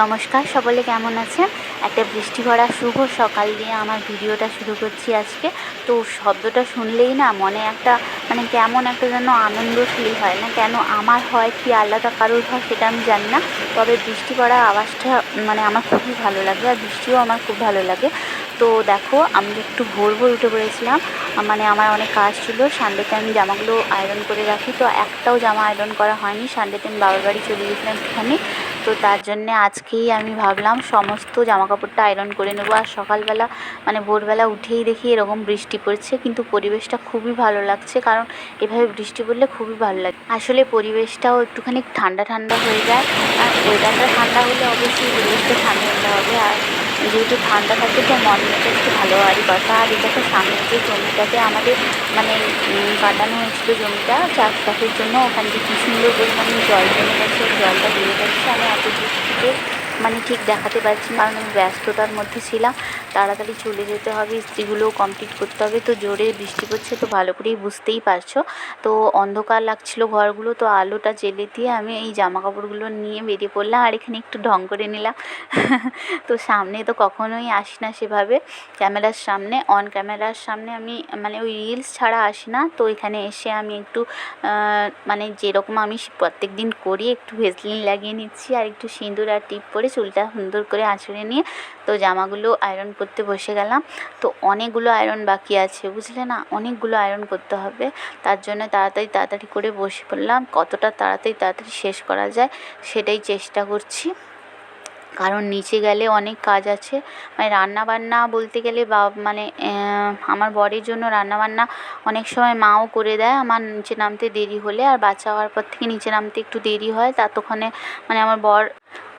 নমস্কার, সকলে কেমন আছেন? একটা বৃষ্টি ভরা শুভ সকাল দিয়ে আমার ভিডিওটা শুরু করছি আজকে। তো শব্দটা শুনলেই না মনে একটা মানে কেমন একটা যেন আনন্দ ফিল হয়। না কেন আমার হয় কি আলাদা কারোর হয় সেটা আমি জানি না। তবে বৃষ্টি পড়ার আওয়াজটা মানে আমার খুবই ভালো লাগে আর বৃষ্টিও আমার খুব ভালো লাগে। তো দেখো, আমি একটু ভোর ভোর উঠে পড়েছিলাম মানে আমার অনেক কাজ ছিল। সানডেতে আমি জামাগুলো আয়রন করে রাখি। তো একটাও জামা আয়রন করা হয়নি। সানডেতে আমি বাবার বাড়ি চলে গেছিলাম একটুখানি। তো তার জন্যে আজকেই আমি ভাবলাম সমস্ত জামা কাপড়টা আয়রন করে নেব। আর সকালবেলা মানে ভোরবেলা উঠেই দেখি এরকম বৃষ্টি পড়ছে, কিন্তু পরিবেশটা খুবই ভালো লাগছে, কারণ এভাবে বৃষ্টি পড়লে খুবই ভালো লাগে। আসলে পরিবেশটাও একটুখানি ঠান্ডা ঠান্ডা হয়ে যায়, আর ওয়েদারটা ঠান্ডা হলে অবশ্যই পরিবেশটা ঠান্ডা ঠান্ডা হবে, আর যেহেতু ঠান্ডা থাকে তো মর্নিংটা একটু ভালো হওয়ারই কথা। আর এটা তো সামনে যে জমিটাতে আমাদের মানে কাটানো হয়েছিল জমিটা, চাষবাসের জন্য ওখান থেকে কী সুন্দর পরিমাণে জল জমে গেছে, জলটা বেড়ে যাচ্ছে। আমি এত দূর থেকে মানে ঠিক দেখাতে পারছি না, কারণ আমি ব্যস্ততার মধ্যে ছিলাম। তাড়াতাড়ি চলে যেতে হবে ইস্ত্রিগুলোও কমপ্লিট করতে হবে, তো জোরে বৃষ্টি পড়ছে, তো ভালো করেই বুঝতেই পারছ। তো অন্ধকার লাগছিল ঘরগুলো, তো আলোটা জ্বেলে দিয়ে আমি এই জামা কাপড়গুলো নিয়ে বেরিয়ে পড়লাম, আর এখানে একটু ঢং করে নিলাম। তো সামনে তো কখনোই আসি না সেভাবে। ক্যামেরার সামনে অন ক্যামেরার সামনে আমি মানে ওই রিলস ছাড়া আসি না, তো এখানে এসে আমি একটু মানে যেরকম আমি প্রত্যেক দিন করি, একটু ভেসলিন লাগিয়ে নিচ্ছি, আর একটু সিঁদুর আর টিপ পরে চুলটা সুন্দর করে আঁচড়ে নিয়ে তো জামাগুলো আয়রন করতে বসে গেলাম। তো অনেকগুলো আয়রন বাকি আছে, বুঝলে না? অনেকগুলো আয়রন করতে হবে। তার জন্য তাড়াতাড়ি তাড়াতাড়ি করে বসে পড়লাম। কতটা তাড়াতাড়ি তাড়াতাড়ি শেষ করা যায় সেটাই চেষ্টা করছি। কারণ নিচে গেলে অনেক কাজ আছে। মানে রান্না বান্না বলতে গেলে বা মানে আমার বরের জন্য রান্না বান্না অনেক সময় মাও করে দেয়। আমার নিচে নামতে দেরি হলে আর বাচ্চা হওয়ার পর থেকে নিচে নামতে একটু দেরি হয়। ততক্ষণে মানে আমার বর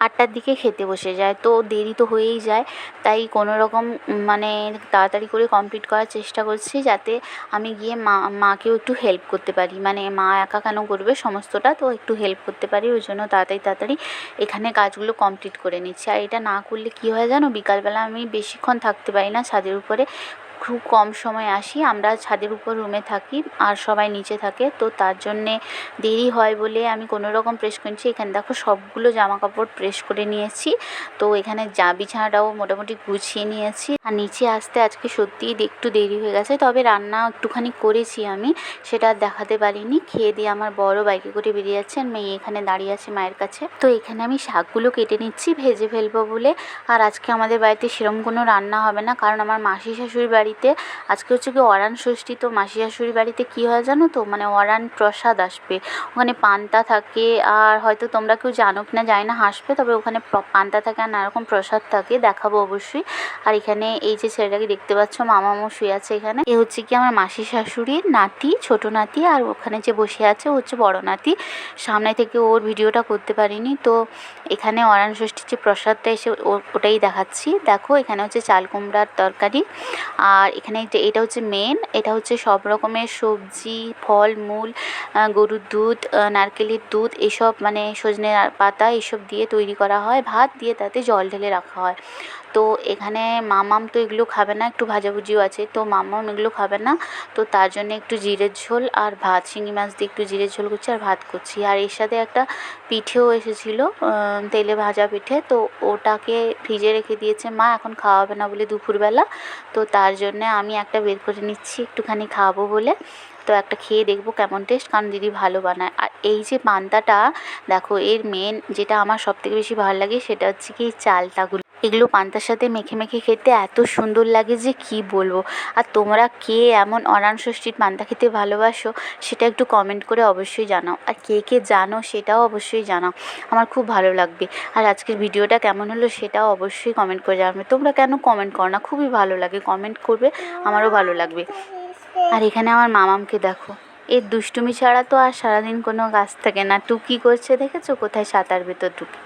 আটটার দিকে খেতে বসে যায়। তো দেরি তো হয়েই যায়। তাই কোনো রকম মানে তাড়াতাড়ি করে কমপ্লিট করার চেষ্টা করছি যাতে আমি গিয়ে মা, মাকেও একটু হেল্প করতে পারি। মানে মা একা কেন করবে সমস্তটা, তো একটু হেল্প করতে পারি। ওই জন্য তাড়াতাড়ি তাড়াতাড়ি এখানে কাজগুলো কমপ্লিট করে নিচ্ছি। আর এটা না করলে কী হয় জানো? বিকালবেলা আমি বেশিক্ষণ থাকতে পারি না ছাদের উপরে। খুব কম সময় আসি, আমরা ছাদের উপর রুমে থাকি আর সবাই নিচে থাকে। তো তার জন্যে দেরি হয় বলে আমি কোনো রকম প্রেস করছি এখানে দেখো সবগুলো জামা কাপড় প্রেস করে নিয়েছি। তো এখানে যা বিছানাটাও মোটামুটি গুছিয়ে নিয়েছি। আর নিচে আসতে আজকে সত্যিই একটু দেরি হয়ে গেছে। তবে রান্না একটুখানি করেছি আমি, সেটা দেখাতে পারিনি। খেয়ে দিয়ে আমার বড় বাইকে করে বেরিয়ে যাচ্ছে আর মেয়ে এখানে দাঁড়িয়ে আছে মায়ের কাছে। তো এখানে আমি শাকগুলো কেটে নিচ্ছি, ভেজে ফেলব বলে। আর আজকে আমাদের বাড়িতে সেরকম কোনো রান্না হবে না, কারণ আমার মাসি শাশুড়ির বাড়িতে। আজকে হচ্ছে কি অরান ষষ্ঠী, তো মাসি শাশুড়ির বাড়িতে কী হয় জানো তো? মানে অরান প্রসাদ আসবে। ওখানে পান্তা থাকে, আর হয়তো তোমরা কেউ জানো কি না, জানি না, হাসবে, তবে ওখানে পান্তা থাকে আর নানারকম প্রসাদ থাকে, দেখাবো অবশ্যই। আর এখানে এই যে ছেলেটাকে দেখতে পাচ্ছ মামা মামু শুয়ে আছে এখানে। এ হচ্ছে কি আমার মাসি শাশুড়ির নাতি, ছোট নাতি, আর ওখানে যে বসে আছে, ও হচ্ছে বড় নাতি। সামনে থেকে ওর ভিডিওটা করতে পারিনি, তো এখানে অরান ষষ্ঠীর যে প্রসাদটা এসে ওটাই দেখাচ্ছি। দেখো, এখানে হচ্ছে চাল কুমড়ার তরকারি, আর এখানে যে এটা হচ্ছে মেন এটা হচ্ছে সব রকমের সবজি, ফল, মূল গরুর দুধ নারকেলের দুধ, এসব মানে সজনে পাতা এসব দিয়ে তৈরি করা হয়। ভাত দিয়ে তাতে জল ঢেলে রাখা হয়। তো এখানে মামাম তো এগুলো খাবে না, একটু ভাজাভুজিও আছে। তো মামাম এগুলো খাবে না, তো তার জন্য একটু জিরের ঝোল আর ভাত, শিঙি মাছ দিয়ে একটু জিরের ঝোল করছি আর ভাত করছি। আর এর সাথে একটা পিঠেও এসেছিল তেলে ভাজা পিঠে। তো ওটাকে ফ্রিজে রেখে দিয়েছে মা, এখন খাওয়াবে না বলে দুপুরবেলা। তো তার জন্যে আমি একটা বের করে নিচ্ছি, একটুখানি খাওয়াবো বলে। তো একটা খেয়ে দেখব কেমন টেস্ট কারণ দিদি ভালো বানায়। আর এই যে পান্তাটা, দেখো এর মেন যেটা আমার সবথেকে বেশি ভালো লাগে, সেটা হচ্ছে কি চালটাগুলো এগুলো পান্তার সাথে মেখে মেখে খেতে এত সুন্দর লাগে যে কি বলব? আর তোমরা কে এমন অরান ষষ্ঠীর পান্তা খেতে ভালোবাসো সেটা একটু কমেন্ট করে অবশ্যই জানাও। আর কে কে জানো সেটাও অবশ্যই জানাও। আমার খুব ভালো লাগবে। আর আজকের ভিডিওটা কেমন হলো সেটাও অবশ্যই কমেন্ট করে জানাবে। তোমরা কেন কমেন্ট করো না? খুবই ভালো লাগে। কমেন্ট করবে, আমারও ভালো লাগবে। আর এখানে আমার মামামকে দেখো। এর দুষ্টুমি ছাড়া তো আর সারাদিন কোনো কাজ থাকে না। টুকি করছে, দেখেছ? কোথায় সাঁতার ভেতর ঢুকে